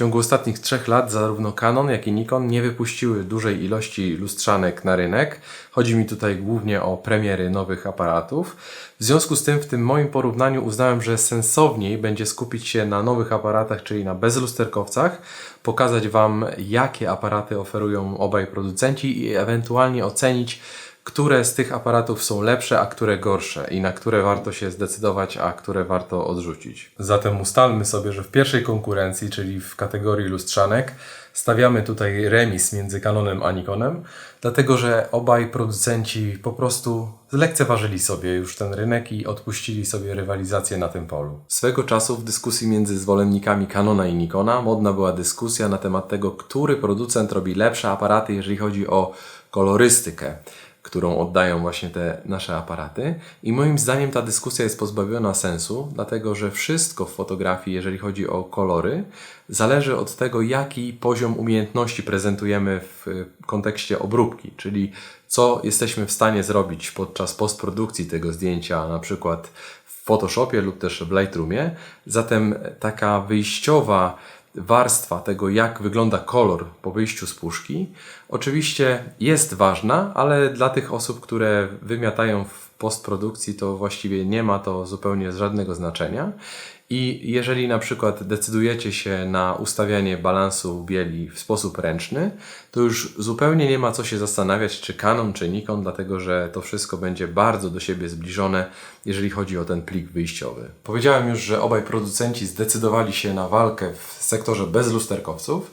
ciągu ostatnich trzech lat zarówno Canon, jak i Nikon nie wypuściły dużej ilości lustrzanek na rynek. Chodzi mi tutaj głównie o premiery nowych aparatów. W związku z tym w tym moim porównaniu uznałem, że sensowniej będzie skupić się na nowych aparatach, czyli na bezlusterkowcach, pokazać Wam jakie aparaty oferują obaj producenci i ewentualnie ocenić które z tych aparatów są lepsze, a które gorsze i na które warto się zdecydować, a które warto odrzucić. Zatem ustalmy sobie, że w pierwszej konkurencji, czyli w kategorii lustrzanek, stawiamy tutaj remis między Canonem a Nikonem, dlatego że obaj producenci po prostu zlekceważyli sobie już ten rynek i odpuścili sobie rywalizację na tym polu. Swego czasu w dyskusji między zwolennikami Canona i Nikona modna była dyskusja na temat tego, który producent robi lepsze aparaty, jeżeli chodzi o kolorystykę którą oddają właśnie te nasze aparaty. I moim zdaniem ta dyskusja jest pozbawiona sensu, dlatego że wszystko w fotografii, jeżeli chodzi o kolory, zależy od tego, jaki poziom umiejętności prezentujemy w kontekście obróbki, czyli co jesteśmy w stanie zrobić podczas postprodukcji tego zdjęcia, na przykład w Photoshopie lub też w Lightroomie. Zatem taka wyjściowa warstwa tego, jak wygląda kolor po wyjściu z puszki, oczywiście jest ważna, ale dla tych osób, które wymiatają w postprodukcji, to właściwie nie ma to zupełnie żadnego znaczenia. I jeżeli na przykład decydujecie się na ustawianie balansu bieli w sposób ręczny, to już zupełnie nie ma co się zastanawiać, czy Canon, czy Nikon, dlatego że to wszystko będzie bardzo do siebie zbliżone, jeżeli chodzi o ten plik wyjściowy. Powiedziałem już, że obaj producenci zdecydowali się na walkę w sektorze bez lusterkowców.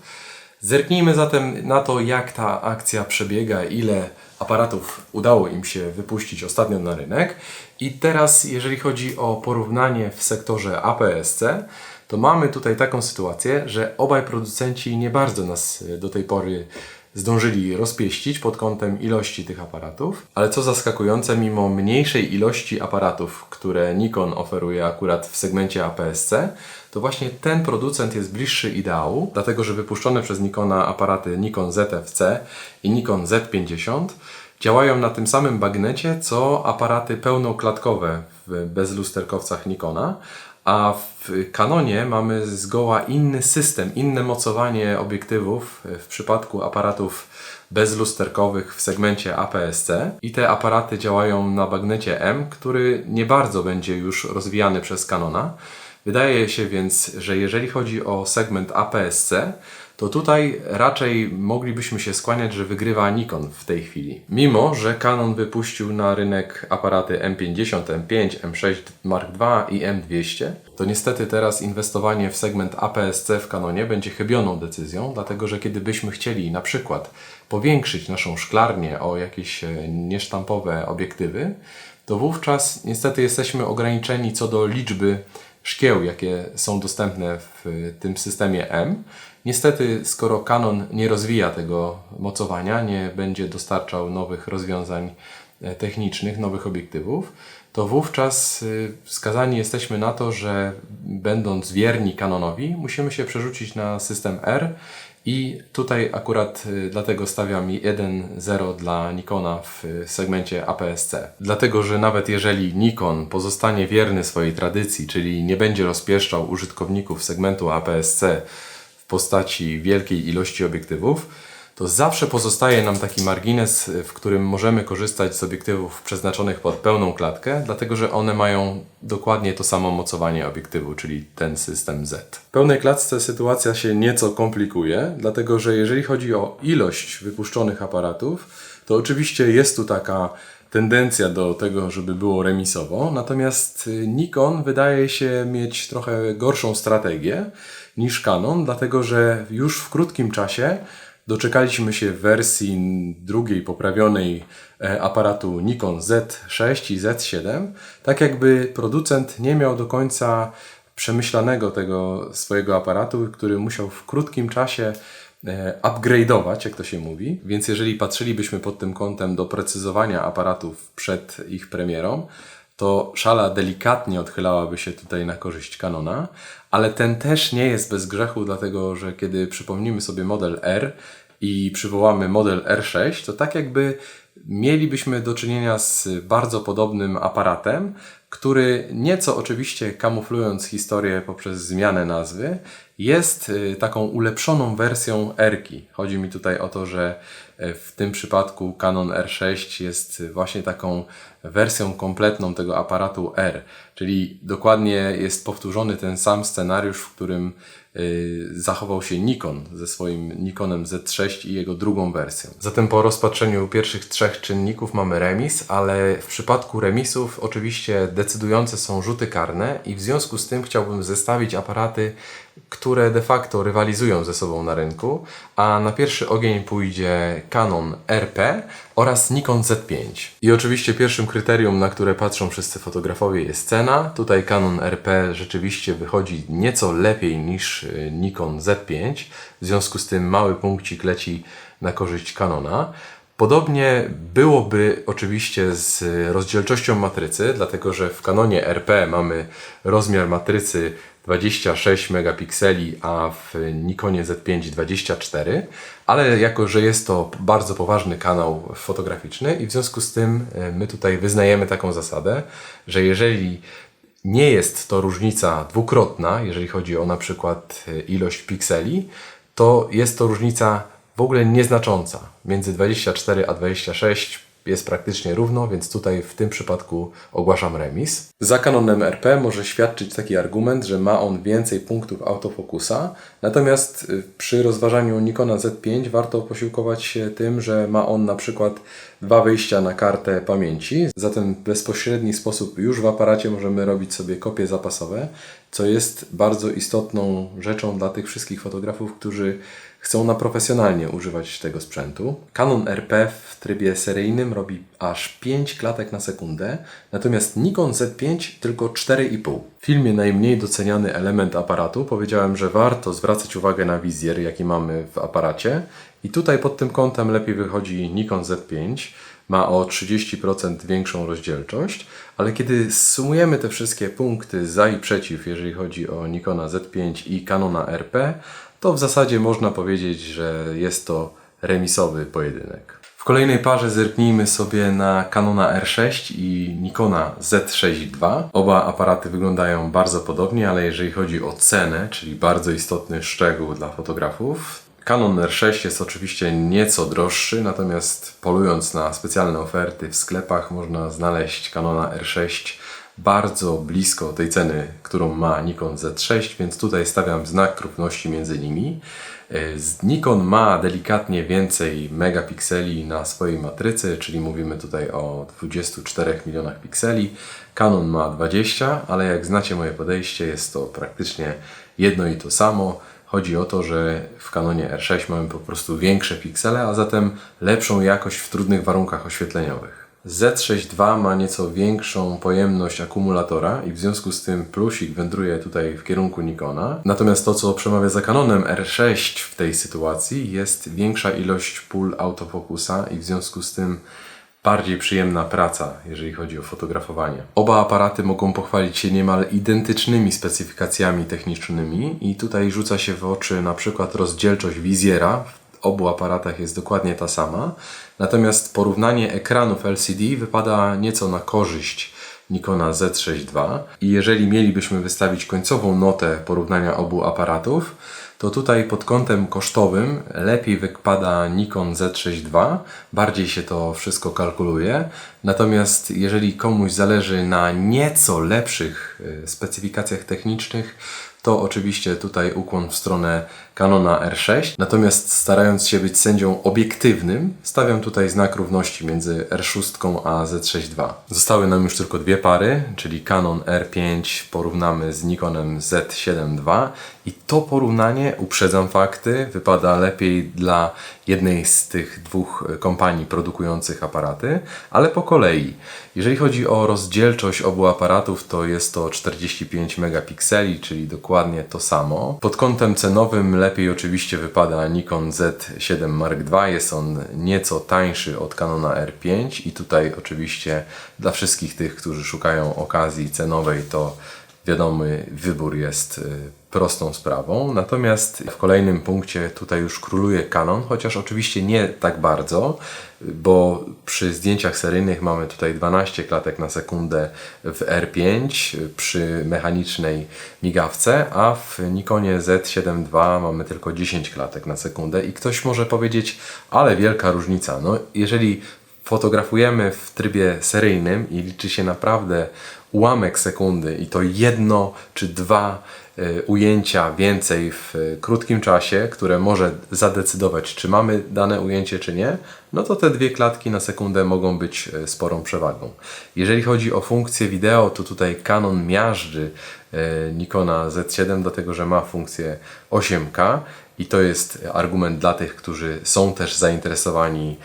Zerknijmy zatem na to, jak ta akcja przebiega, ile aparatów udało im się wypuścić ostatnio na rynek. I teraz, jeżeli chodzi o porównanie w sektorze APS-C, to mamy tutaj taką sytuację, że obaj producenci nie bardzo nas do tej pory zdążyli rozpieścić pod kątem ilości tych aparatów, ale co zaskakujące, mimo mniejszej ilości aparatów, które Nikon oferuje akurat w segmencie APS-C, to właśnie ten producent jest bliższy ideału, dlatego że wypuszczone przez Nikona aparaty Nikon ZFC i Nikon Z50 działają na tym samym bagnecie, co aparaty pełnoklatkowe w bezlusterkowcach Nikona, a w Canonie mamy zgoła inny system, inne mocowanie obiektywów w przypadku aparatów bezlusterkowych w segmencie APS-C i te aparaty działają na bagnecie M, który nie bardzo będzie już rozwijany przez Canona. Wydaje się więc, że jeżeli chodzi o segment APS-C, to tutaj raczej moglibyśmy się skłaniać, że wygrywa Nikon w tej chwili. Mimo, że Canon wypuścił na rynek aparaty M50, M5, M6 Mark II i M200, to niestety teraz inwestowanie w segment APS-C w Canonie będzie chybioną decyzją, dlatego że kiedy byśmy chcieli na przykład powiększyć naszą szklarnię o jakieś e, niesztampowe obiektywy, to wówczas niestety jesteśmy ograniczeni co do liczby szkieł, jakie są dostępne w tym systemie M. Niestety, skoro Canon nie rozwija tego mocowania, nie będzie dostarczał nowych rozwiązań e, technicznych, nowych obiektywów, to wówczas y, skazani jesteśmy na to, że będąc wierni Canonowi, musimy się przerzucić na system R i tutaj akurat y, dlatego stawiam 1.0 dla Nikona w segmencie APS-C. Dlatego, że nawet jeżeli Nikon pozostanie wierny swojej tradycji, czyli nie będzie rozpieszczał użytkowników segmentu APS-C postaci wielkiej ilości obiektywów, to zawsze pozostaje nam taki margines, w którym możemy korzystać z obiektywów przeznaczonych pod pełną klatkę, dlatego że one mają dokładnie to samo mocowanie obiektywu, czyli ten system Z. W pełnej klatce sytuacja się nieco komplikuje, dlatego że jeżeli chodzi o ilość wypuszczonych aparatów, to oczywiście jest tu taka tendencja do tego, żeby było remisowo, natomiast Nikon wydaje się mieć trochę gorszą strategię niż Canon, dlatego że już w krótkim czasie Doczekaliśmy się wersji drugiej poprawionej e, aparatu Nikon Z6 i Z7, tak jakby producent nie miał do końca przemyślanego tego swojego aparatu, który musiał w krótkim czasie upgrade'ować, jak to się mówi. Więc jeżeli patrzylibyśmy pod tym kątem do precyzowania aparatów przed ich premierą, to szala delikatnie odchylałaby się tutaj na korzyść Canona, ale ten też nie jest bez grzechu, dlatego że kiedy przypomnimy sobie model R i przywołamy model R6, to tak jakby mielibyśmy do czynienia z bardzo podobnym aparatem, który nieco oczywiście kamuflując historię poprzez zmianę nazwy, jest y, taką ulepszoną wersją R-ki. Chodzi mi tutaj o to, że e, w tym przypadku Canon R6 jest właśnie taką wersją kompletną tego aparatu R, czyli dokładnie jest powtórzony ten sam scenariusz, w którym y, zachował się Nikon ze swoim Nikonem Z6 i jego drugą wersją. Zatem po rozpatrzeniu pierwszych trzech czynników mamy remis, ale w przypadku remisów oczywiście decydujące są rzuty karne i w związku z tym chciałbym zestawić aparaty, które de facto rywalizują ze sobą na rynku, a na pierwszy ogień pójdzie Canon RP oraz Nikon Z5. I oczywiście pierwszym kryterium, na które patrzą wszyscy fotografowie jest cena. Tutaj Canon RP rzeczywiście wychodzi nieco lepiej niż y, Nikon Z5, w związku z tym mały punkcik leci na korzyść Canona. Podobnie byłoby oczywiście z rozdzielczością matrycy, dlatego że w kanonie RP mamy rozmiar matrycy 26 megapikseli, a w Nikonie Z5 24, ale jako, że jest to bardzo poważny kanał fotograficzny i w związku z tym e, my tutaj wyznajemy taką zasadę, że jeżeli nie jest to różnica dwukrotna, jeżeli chodzi o na przykład e, ilość pikseli, to jest to różnica w ogóle nieznacząca. Między 24 a 26 jest praktycznie równo, więc tutaj w tym przypadku ogłaszam remis. Za Canonem RP może świadczyć taki argument, że ma on więcej punktów autofokusa, natomiast y, przy rozważaniu Nikona Z5 warto posiłkować się tym, że ma on na przykład dwa wyjścia na kartę pamięci, zatem w bezpośredni sposób już w aparacie możemy robić sobie kopie zapasowe, co jest bardzo istotną rzeczą dla tych wszystkich fotografów, którzy chcą na profesjonalnie używać tego sprzętu. Canon RP w trybie seryjnym robi aż 5 klatek na sekundę, natomiast Nikon Z5 tylko 4,5. W filmie najmniej doceniany element aparatu powiedziałem, że warto zwracać uwagę na wizjer, jaki mamy w aparacie i tutaj pod tym kątem lepiej wychodzi Nikon Z5 ma o 30% większą rozdzielczość, ale kiedy sumujemy te wszystkie punkty za i przeciw, jeżeli chodzi o Nikona Z5 i Canona RP, to w zasadzie można powiedzieć, że jest to remisowy pojedynek. W kolejnej parze zerknijmy sobie na Canona R6 i Nikona Z6 II. Oba aparaty wyglądają bardzo podobnie, ale jeżeli chodzi o cenę, czyli bardzo istotny szczegół dla fotografów, Canon R6 jest oczywiście nieco droższy, natomiast polując na specjalne oferty w sklepach można znaleźć Canona R6 bardzo blisko tej ceny, którą ma Nikon Z6, więc tutaj stawiam znak równości między nimi. E, Nikon ma delikatnie więcej megapikseli na swojej matrycy, czyli mówimy tutaj o 24 milionach pikseli. Canon ma 20, ale jak znacie moje podejście, jest to praktycznie jedno i to samo. Chodzi o to, że w Canonie R6 mamy po prostu większe piksele, a zatem lepszą jakość w trudnych warunkach oświetleniowych. Z6 II ma nieco większą pojemność akumulatora i w związku z tym plusik wędruje tutaj w kierunku Nikona. Natomiast to, co przemawia za Canonem R6 w tej sytuacji, jest większa ilość pól autofokusa i w związku z tym bardziej przyjemna praca, jeżeli chodzi o fotografowanie. Oba aparaty mogą pochwalić się niemal identycznymi specyfikacjami technicznymi i tutaj rzuca się w oczy na przykład rozdzielczość wizjera obu aparatach jest dokładnie ta sama. Natomiast porównanie ekranów LCD wypada nieco na korzyść Nikona Z6 II. I jeżeli mielibyśmy wystawić końcową notę porównania obu aparatów, to tutaj pod kątem kosztowym lepiej wypada Nikon Z6 II, bardziej się to wszystko kalkuluje. Natomiast jeżeli komuś zależy na nieco lepszych e, specyfikacjach technicznych, to oczywiście tutaj ukłon w stronę Canona R6. Natomiast starając się być sędzią obiektywnym, stawiam tutaj znak równości między R6 a Z6 II. Zostały nam już tylko dwie pary, czyli Canon R5 porównamy z Nikonem Z7 II i to porównanie, uprzedzam fakty, wypada lepiej dla jednej z tych dwóch kompanii produkujących aparaty, ale po kolei. Jeżeli chodzi o rozdzielczość obu aparatów, to jest to 45 megapikseli, czyli dokładnie to samo. Pod kątem cenowym lepiej oczywiście wypada Nikon Z7 Mark II. Jest on nieco tańszy od Canona R5 i tutaj oczywiście dla wszystkich tych, którzy szukają okazji cenowej, to wiadomy wybór jest y, prostą sprawą. Natomiast w kolejnym punkcie tutaj już króluje Canon, chociaż oczywiście nie tak bardzo, bo przy zdjęciach seryjnych mamy tutaj 12 klatek na sekundę w R5 przy mechanicznej migawce, a w Nikonie Z7 II mamy tylko 10 klatek na sekundę i ktoś może powiedzieć, ale wielka różnica. No, jeżeli fotografujemy w trybie seryjnym i liczy się naprawdę ułamek sekundy i to jedno czy dwa y, ujęcia więcej w y, krótkim czasie, które może zadecydować, czy mamy dane ujęcie, czy nie, no to te dwie klatki na sekundę mogą być y, sporą przewagą. Jeżeli chodzi o funkcję wideo, to tutaj Canon miażdży Nikona Z7, dlatego że ma funkcję 8K i to jest argument dla tych, którzy są też zainteresowani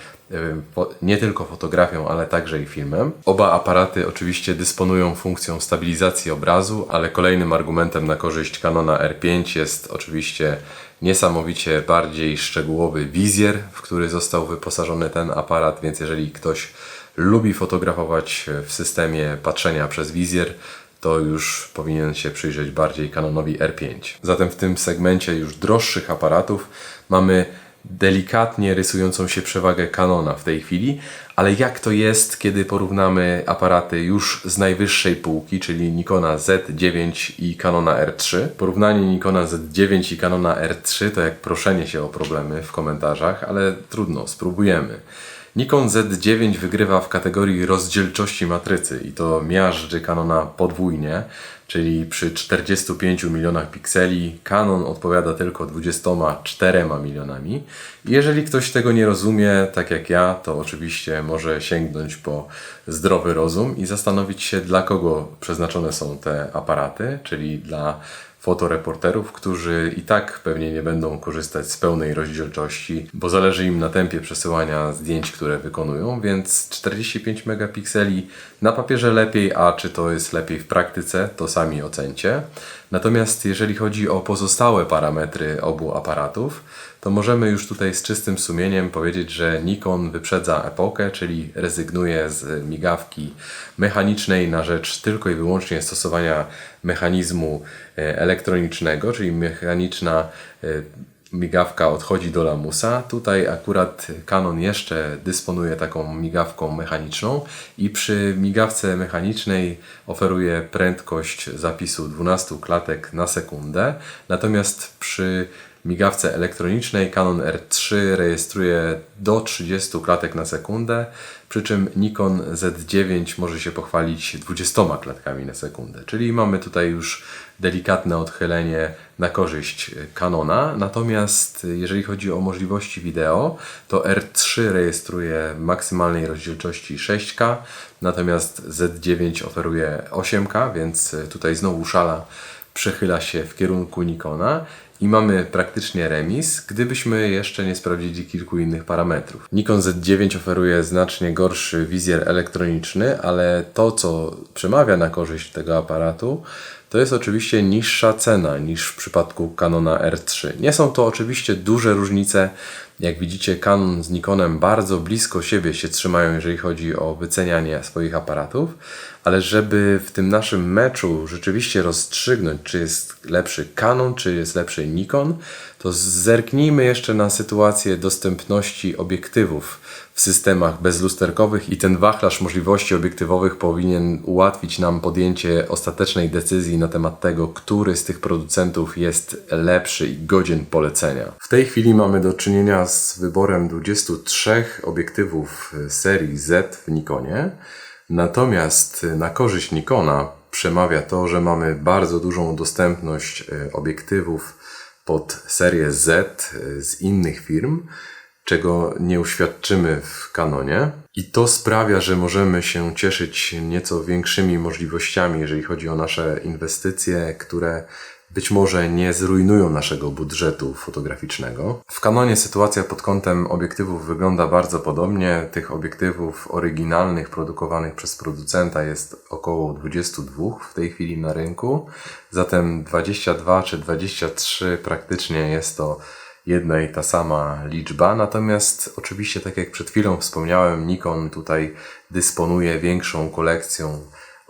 nie tylko fotografią, ale także i filmem. Oba aparaty oczywiście dysponują funkcją stabilizacji obrazu, ale kolejnym argumentem na korzyść Canona R5 jest oczywiście niesamowicie bardziej szczegółowy wizjer, w który został wyposażony ten aparat, więc jeżeli ktoś lubi fotografować w systemie patrzenia przez wizjer, to już powinien się przyjrzeć bardziej Canonowi R5. Zatem w tym segmencie już droższych aparatów mamy delikatnie rysującą się przewagę Canona w tej chwili, ale jak to jest, kiedy porównamy aparaty już z najwyższej półki, czyli Nikona Z9 i Canona R3. Porównanie Nikona Z9 i Canona R3 to jak proszenie się o problemy w komentarzach, ale trudno, spróbujemy. Nikon Z9 wygrywa w kategorii rozdzielczości matrycy i to miażdży Canona podwójnie, czyli przy 45 milionach pikseli Canon odpowiada tylko 24 milionami. Jeżeli ktoś tego nie rozumie, tak jak ja, to oczywiście może sięgnąć po zdrowy rozum i zastanowić się, dla kogo przeznaczone są te aparaty, czyli dla fotoreporterów, którzy i tak pewnie nie będą korzystać z pełnej rozdzielczości, bo zależy im na tempie przesyłania zdjęć, które wykonują, więc 45 megapikseli na papierze lepiej, a czy to jest lepiej w praktyce, to sami ocencie. Natomiast jeżeli chodzi o pozostałe parametry obu aparatów, to możemy już tutaj z czystym sumieniem powiedzieć, że Nikon wyprzedza epokę, czyli rezygnuje z migawki mechanicznej na rzecz tylko i wyłącznie stosowania mechanizmu e, elektronicznego, czyli mechaniczna e, migawka odchodzi do lamusa. Tutaj akurat Canon jeszcze dysponuje taką migawką mechaniczną i przy migawce mechanicznej oferuje prędkość zapisu 12 klatek na sekundę. Natomiast przy migawce elektronicznej Canon R3 rejestruje do 30 klatek na sekundę, przy czym Nikon Z9 może się pochwalić 20 klatkami na sekundę. Czyli mamy tutaj już delikatne odchylenie na korzyść Canona. Natomiast jeżeli chodzi o możliwości wideo, to R3 rejestruje maksymalnej rozdzielczości 6K, natomiast Z9 oferuje 8K, więc tutaj znowu szala przechyla się w kierunku Nikona i mamy praktycznie remis, gdybyśmy jeszcze nie sprawdzili kilku innych parametrów. Nikon Z9 oferuje znacznie gorszy wizjer elektroniczny, ale to, co przemawia na korzyść tego aparatu, to jest oczywiście niższa cena niż w przypadku Canona R3. Nie są to oczywiście duże różnice. Jak widzicie, Canon z Nikonem bardzo blisko siebie się trzymają, jeżeli chodzi o wycenianie swoich aparatów, ale żeby w tym naszym meczu rzeczywiście rozstrzygnąć, czy jest lepszy Canon, czy jest lepszy Nikon, to zerknijmy jeszcze na sytuację dostępności obiektywów w systemach bezlusterkowych i ten wachlarz możliwości obiektywowych powinien ułatwić nam podjęcie ostatecznej decyzji na temat tego, który z tych producentów jest lepszy i godzien polecenia. W tej chwili mamy do czynienia z wyborem 23 obiektywów serii Z w Nikonie. Natomiast na korzyść Nikona przemawia to, że mamy bardzo dużą dostępność e, obiektywów pod serię Z e, z innych firm, czego nie uświadczymy w Canonie. I to sprawia, że możemy się cieszyć nieco większymi możliwościami, jeżeli chodzi o nasze inwestycje, które być może nie zrujnują naszego budżetu fotograficznego. W Canonie sytuacja pod kątem obiektywów wygląda bardzo podobnie. Tych obiektywów oryginalnych produkowanych przez producenta jest około 22 w tej chwili na rynku. Zatem 22 czy 23 praktycznie jest to jedna i ta sama liczba. Natomiast oczywiście, tak jak przed chwilą wspomniałem, Nikon tutaj dysponuje większą kolekcją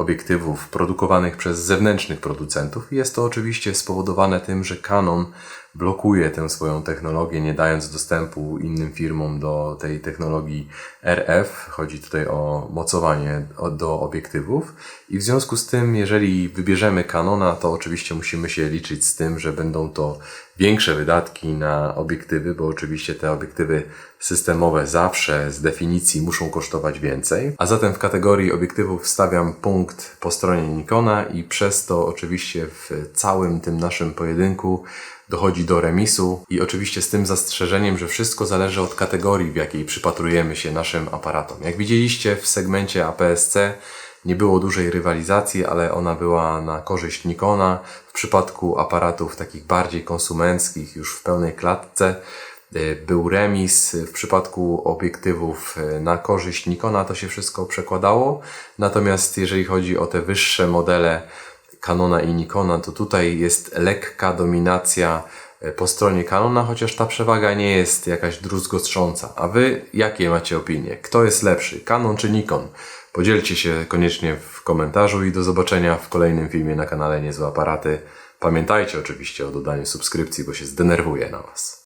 obiektywów produkowanych przez zewnętrznych producentów. Jest to oczywiście spowodowane tym, że Canon blokuje tę swoją technologię, nie dając dostępu innym firmom do tej technologii RF. Chodzi tutaj o mocowanie do obiektywów. I w związku z tym, jeżeli wybierzemy Canona, to oczywiście musimy się liczyć z tym, że będą to większe wydatki na obiektywy, bo oczywiście te obiektywy systemowe zawsze z definicji muszą kosztować więcej. A zatem w kategorii obiektywów stawiam punkt po stronie Nikona i przez to oczywiście w całym tym naszym pojedynku dochodzi do remisu i oczywiście z tym zastrzeżeniem, że wszystko zależy od kategorii, w jakiej przypatrujemy się naszym aparatom. Jak widzieliście w segmencie APS-C nie było dużej rywalizacji, ale ona była na korzyść Nikona. W przypadku aparatów takich bardziej konsumenckich, już w pełnej klatce, y, był remis. W przypadku obiektywów y, na korzyść Nikona to się wszystko przekładało. Natomiast jeżeli chodzi o te wyższe modele Canona i Nikona, to tutaj jest lekka dominacja e, po stronie Canona, chociaż ta przewaga nie jest jakaś druzgostrząca. A wy jakie macie opinie? Kto jest lepszy, Canon czy Nikon? Podzielcie się koniecznie w komentarzu i do zobaczenia w kolejnym filmie na kanale Niezłe Aparaty. Pamiętajcie oczywiście o dodaniu subskrypcji, bo się zdenerwuję na Was.